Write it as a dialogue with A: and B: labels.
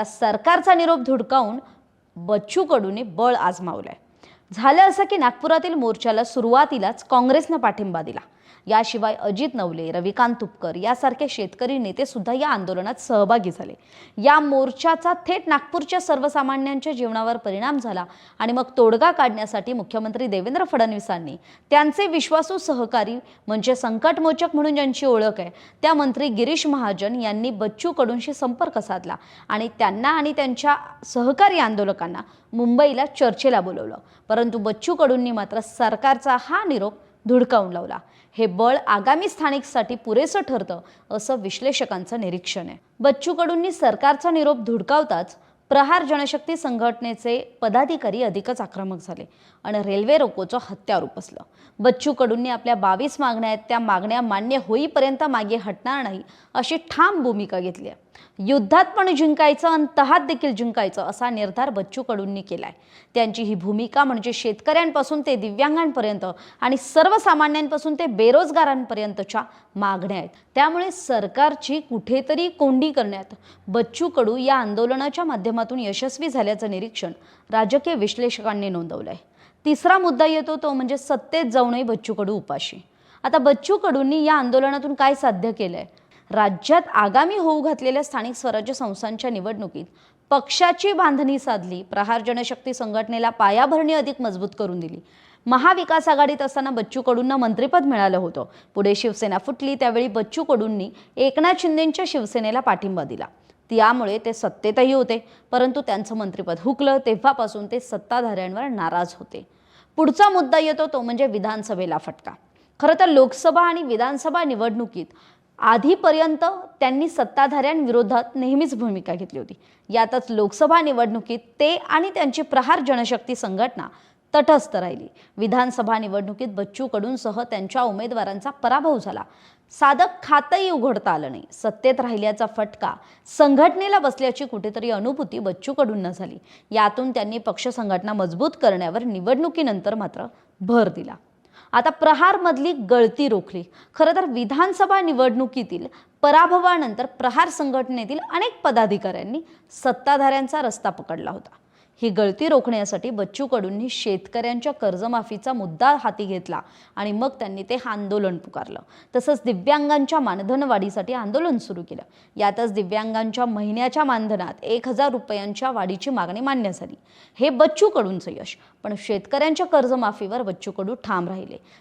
A: आता सरकारचा निरोप धुडकावून बच्चू कडूने बळ आजमावलंय. झालं असं की नागपुरातील मोर्चाला सुरुवातीलाच काँग्रेसनं पाठिंबा दिला. याशिवाय अजित नवले रविकांत तुपकर यासारखे शेतकरी नेते सुद्धा या आंदोलनात सहभागी झाले. या मोर्चाचा थेट नागपूरच्या सर्वसामान्यांच्या जीवनावर परिणाम झाला आणि मग तोडगा काढण्यासाठी मुख्यमंत्री देवेंद्र फडणवीसांनी त्यांचे विश्वासू सहकारी म्हणजे संकटमोचक म्हणून ज्यांची ओळख आहे त्या मंत्री गिरीश महाजन यांनी बच्चू कडूंशी संपर्क साधला आणि त्यांना आणि त्यांच्या सहकारी आंदोलकांना मुंबईला चर्चेला बोलवलं. परंतु बच्चू कडूंनी मात्र सरकारचा हा निरोप धुडकावून लावला. हे बळ आगामी स्थानिकसाठी पुरेसं ठरतं असं विश्लेषकांचं निरीक्षण आहे. बच्चू कडूंनी सरकारचा निरोप धुडकावताच प्रहार जनशक्ती संघटनेचे पदाधिकारी अधिकच आक्रमक झाले आणि रेल्वे रोकोचं हत्यार उपसलं बच्चू कडूंनी आपल्या बावीस मागण्या आहेत त्या मागण्या मान्य होईपर्यंत मागे हटणार नाही अशी ठाम भूमिका घेतली आहे. युद्धात पण जिंकायचं आणि तहात देखील जिंकायचं असा निर्धार बच्चू कडूंनी केलाय. त्यांची ही भूमिका म्हणजे शेतकऱ्यांपासून ते दिव्यांगांपर्यंत आणि सर्वसामान्यांपासून ते बेरोजगारांपर्यंतच्या मागण्या आहेत. त्यामुळे सरकारची कुठेतरी कोंडी करण्यात बच्चू कडू या आंदोलनाच्या माध्यमातून यशस्वी झाल्याचं निरीक्षण राजकीय विश्लेषकांनी नोंदवलंय. तिसरा मुद्दा येतो तो म्हणजे सत्तेत जाऊनही बच्चू कडू उपाशी. आता बच्चू कडूंनी या आंदोलनातून काय साध्य केलंय? राज्यात आगामी होऊ घातलेल्या स्थानिक स्वराज्य संस्थांच्या निवडणुकीत पक्षाची बांधणी साधली प्रहार जनशक्ती संघटनेला पायाभरणी अधिक मजबूत करून दिली. महाविकास आघाडीत असताना बच्चू कडूंना मंत्रिपद मिळालं होतं. पुढे शिवसेना फुटली त्यावेळी बच्चू कडूंनी एकनाथ शिंदेंच्या शिवसेनेला पाठिंबा दिला. त्यामुळे ते सत्तेतही होते परंतु त्यांचं मंत्रिपद हुकलं तेव्हापासून ते सत्ताधाऱ्यांवर नाराज होते. पुढचा मुद्दा येतो तो म्हणजे विधानसभेला फटका. खरं तर लोकसभा आणि विधानसभा निवडणुकीत आधीपर्यंत त्यांनी सत्ताधाऱ्यांविरोधात नेहमीच भूमिका घेतली होती. यातच लोकसभा निवडणुकीत ते आणि त्यांची प्रहार जनशक्ती संघटना तटस्थ राहिली. विधानसभा निवडणुकीत बच्चू कडूंसह त्यांच्या उमेदवारांचा पराभव झाला. साधं खातंही उघडता आलं नाही. सत्तेत राहिल्याचा फटका संघटनेला बसल्याची कुठेतरी अनुभूती बच्चू कडूंना झाली. यातून त्यांनी पक्ष संघटना मजबूत करण्यावर निवडणुकीनंतर मात्र भर दिला. आता प्रहारमधली गळती रोखली. खरं तर विधानसभा निवडणुकीतील पराभवानंतर प्रहार संघटनेतील अनेक पदाधिकाऱ्यांनी सत्ताधाऱ्यांचा रस्ता पकडला होता. ही गळती रोखण्यासाठी बच्चू कडूंनी शेतकऱ्यांच्या कर्जमाफीचा मुद्दा हाती घेतला आणि मग त्यांनी ते आंदोलन पुकारलं. तसंच दिव्यांगांच्या मानधनवाढीसाठी आंदोलन सुरू केलं. यातच दिव्यांगांच्या महिन्याच्या मानधनात एक हजार रुपयांच्या वाढीची मागणी मान्य झाली. हे बच्चू कडूंचं यश पण शेतकऱ्यांच्या कर्जमाफीवर बच्चू कडू ठाम राहिले.